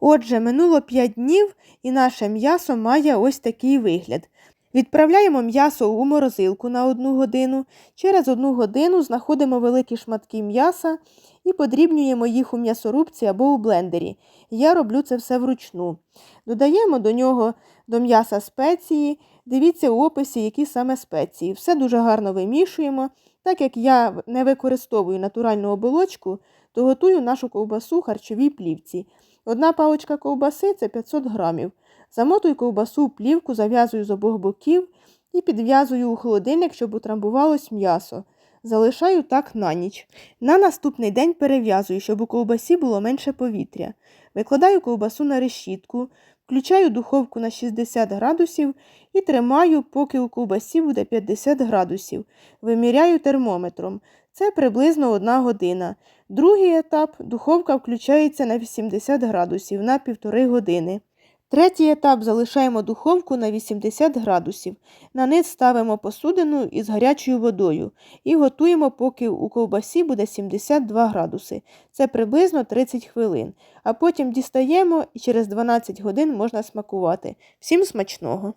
Отже, минуло 5 днів і наше м'ясо має ось такий вигляд. Відправляємо м'ясо у морозилку на одну годину. Через одну годину знаходимо великі шматки м'яса і подрібнюємо їх у м'ясорубці або у блендері. Я роблю це все вручну. Додаємо до нього до м'яса спеції. Дивіться у описі, які саме спеції. Все дуже гарно вимішуємо. Так як я не використовую натуральну оболочку, то готую нашу ковбасу харчовій плівці. Одна паличка ковбаси це 500 грамів. Замотую ковбасу в плівку, зав'язую з обох боків і підв'язую у холодильник, щоб утрамбувалось м'ясо. Залишаю так на ніч. На наступний день перев'язую, щоб у ковбасі було менше повітря. Викладаю ковбасу на решітку, включаю духовку на 60 градусів і тримаю, поки у ковбасі буде 50 градусів. Виміряю термометром. Це приблизно одна година. Другий етап духовка включається на 80 градусів на півтори години. Третій етап залишаємо духовку на 80 градусів. На низ ставимо посудину із гарячою водою і готуємо, поки у ковбасі буде 72 градуси. Це приблизно 30 хвилин. А потім дістаємо і через 12 годин можна смакувати. Всім смачного!